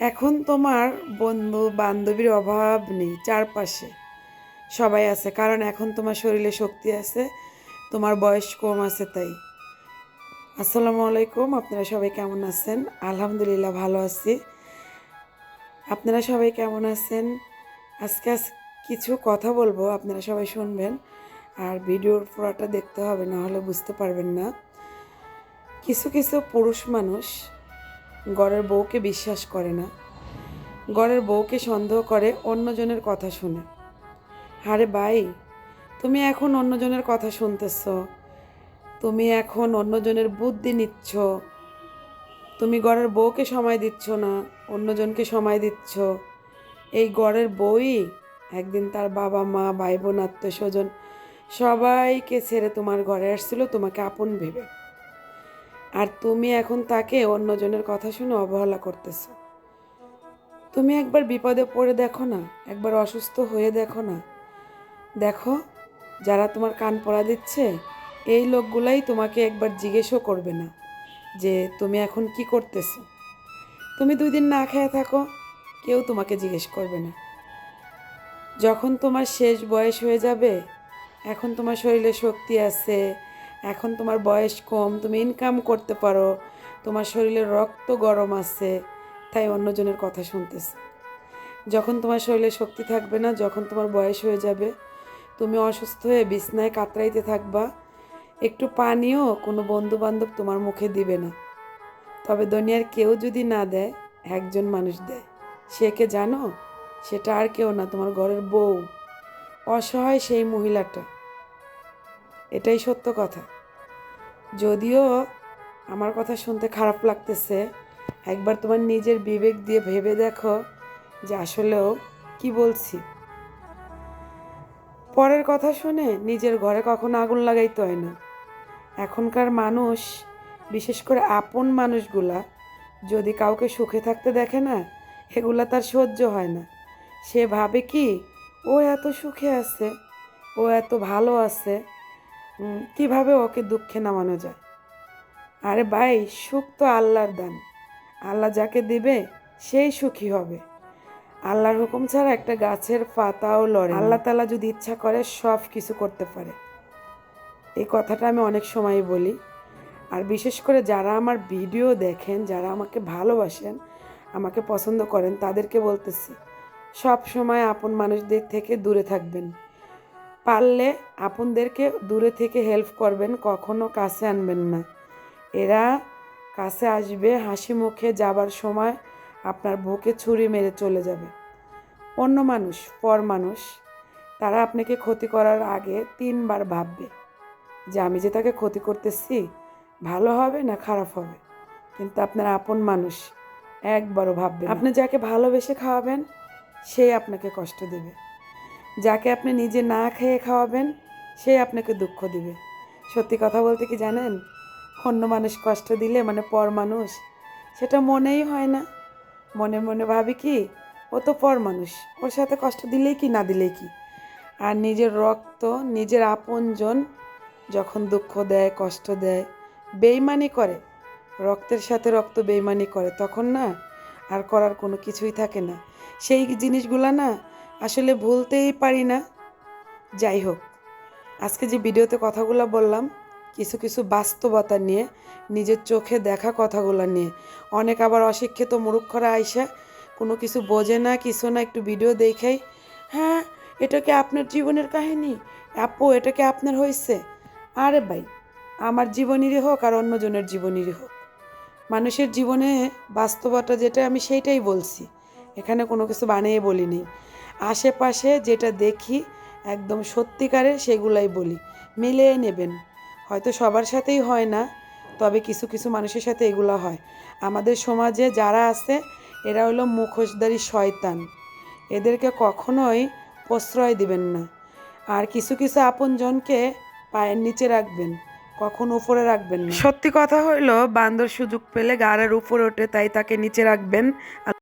এখন তোমার বন্ধু বান্ধবীর অভাব নেই চারপাশে। সবাই আছে, কারণ এখন তোমার শরীরে শক্তি আছে, তোমার বয়স কম আছে তাই। আসসালামু আলাইকুম, আপনারা সবাই কেমন আছেন? আলহামদুলিল্লাহ ভালো আছি। আপনারা সবাই কেমন আছেন? আজকে আজ কিছু কথা বলব, আপনারা সবাই শুনবেন। আর ভিডিওর পুরোটা দেখতে হবে, না হলে বুঝতে পারবেন না। কিছু কিছু পুরুষ মানুষ গড়ের বউকে বিশ্বাস করে না। গড়ের বউকে সন্দেহ করে অন্যজনের কথা শুনে। আরে ভাই, তুমি এখন অন্যজনের কথা শুনতেছ। তুমি এখন অন্যজনের বুদ্ধি নিচ্ছ। তুমি গড়ের বউকে সময় দিচ্ছ না, অন্যজনকে সময় দিচ্ছ। এই গড়ের বউই একদিন তার বাবা, মা, ভাই বোন, আত্মীয় স্বজন সবাইকে ছেড়ে তোমার ঘরে আসছিল, তোমাকে আপন ভেবে। আর তুমি এখন তাকে অন্যজনের কথা শুনে অবহেলা করতেছো। তুমি একবার বিপদে পড়ে দেখো না, একবার অসুস্থ হয়ে দেখো না। দেখো, যারা তোমার কান পড়া দিচ্ছে, এই লোকগুলাই তোমাকে একবার জিজ্ঞেসও করবে না যে তুমি এখন কি করতেছো। তুমি দুই দিন না খেয়ে থাকো, কেউ তোমাকে জিজ্ঞেস করবে না। যখন তোমার শেষ বয়স হয়ে যাবে, এখন তোমার শরীরে শক্তি আছে এখন তোমার বয়স কম, তুমি ইনকাম করতে পারো। তোমার শরীরে রক্ত গরম আছে, তাই অন্যজনের কথা শুনতেছে। যখন তোমার শরীরে শক্তি থাকবে না, যখন তোমার বয়স হয়ে যাবে, তুমি অসুস্থ হয়ে বিছনায় কাতরাইতে থাকবা। একটু পানিও কোনো বন্ধু বান্ধব তোমার মুখে দিবে না। তবে দুনিয়ার কেউ যদি না দেয়, একজন মানুষ দেয়। সে কে জানো? সেটা আর কেউ না, তোমার ঘরের বউ। অসহায় সেই মহিলাটা। এটাই সত্য কথা। যদিও আমার কথা শুনতে খারাপ লাগতেছে, একবার তোমার নিজের বিবেক দিয়ে ভেবে দেখো যে আসলেও কি বলছি। পরের কথা শুনে নিজের ঘরে কখনো আগুন লাগাইতে হয় না। এখনকার মানুষ, বিশেষ করে আপন মানুষগুলা, যদি কাউকে সুখে থাকতে দেখে না, এগুলা তার সহ্য হয় না। সে ভাবে কি, ও এত সুখে আছে, ও এত ভালো আছে কীভাবে ওকে দুঃখে নামানো যায়? আরে ভাই, সুখ তো আল্লাহর দান। আল্লাহ যাকে দিবে, সেই সুখী হবে। আল্লাহর হুকুম ছাড়া একটা গাছের পাতাও লড়ে আল্লাহ তালা যদি ইচ্ছা করে সব কিছু করতে পারে। এই কথাটা আমি অনেক সময় বলি। আর বিশেষ করে যারা আমার ভিডিও দেখেন, যারা আমাকে ভালোবাসেন, আমাকে পছন্দ করেন, তাদেরকে বলতেছি, সব সময় আপন মানুষদের থেকে দূরে থাকবেন। পারলে আপনদেরকে দূরে থেকে হেল্প করবেন, কখনো কাছে আনবেন না। এরা কাছে আসবে, হাসি মুখে যাবার সময় আপনার বুকে ছুরি মেরে চলে যাবে। অন্য মানুষ, পর মানুষ, তারা আপনাকে ক্ষতি করার আগে তিনবার ভাববে যে, আমি যে তাকে ক্ষতি করতেছি, ভালো হবে না খারাপ হবে? কিন্তু আপনার আপন মানুষ একবারও ভাববে আপনি যাকে ভালোবেসে খাওয়াবেন সেই আপনাকে কষ্ট দেবে। যাকে আপনি নিজে না খেয়ে খাওয়াবেন, সে আপনাকে দুঃখ দিবে। সত্যি কথা বলতে কি জানেন? অন্য মানুষ কষ্ট দিলে মানে পর মানুষ, সেটা মনেই হয় না। মনে মনে ভাবি কি, ও তো পর মানুষ, ওর সাথে কষ্ট দিলেই কি, না দিলেই কি? আর নিজের রক্ত, নিজের আপনজন যখন দুঃখ দেয়, কষ্ট দেয়, বেইমানি করে, রক্তের সাথে রক্ত বেইমানি করে, তখন না আর করার কোনো কিছুই থাকে না। সেই জিনিসগুলা না আসলে ভুলতেই পারি না। যাই হোক, আজকে যে ভিডিওতে কথাগুলো বললাম, কিছু কিছু বাস্তবতা নিয়ে, নিজের চোখে দেখা কথাগুলো নিয়ে, অনেক আবার অশিক্ষিত মুরুক্ষরা আইসা কোনো কিছু বোঝে না, কিছু না, একটু ভিডিও দেখাই হ্যাঁ এটা কি আপনার জীবনের কাহিনী? আপু, এটা কি আপনার হয়েছে আরে ভাই, আমার জীবনেরই হোক আর অন্যজনের জীবনেরই হোক। মানুষের জীবনে বাস্তবতা যেটা আমি সেইটাই বলছি। এখানে কোনো কিছু বানিয়ে বলিনি। আশেপাশে যেটা দেখি একদম সত্যিকারের সেগুলাই বলি, মিলিয়ে নেবেন। হয়তো সবার সাথেই হয় না, তবে কিছু কিছু মানুষের সাথে এগুলো হয়। আমাদের সমাজে যারা আছে, এরা হলো মুখোশদারি শয়তান। এদেরকে কখনোই প্রশ্রয় দিবেন না। আর কিছু কিছু আপনজনকে পায়ের নিচে রাখবেন, কখন উপরে রাখবেন না। সত্যি কথা হইল, বান্দর সুযোগ পেলে গাড়ের উপরে ওঠে, তাই তাকে নিচে রাখবেন।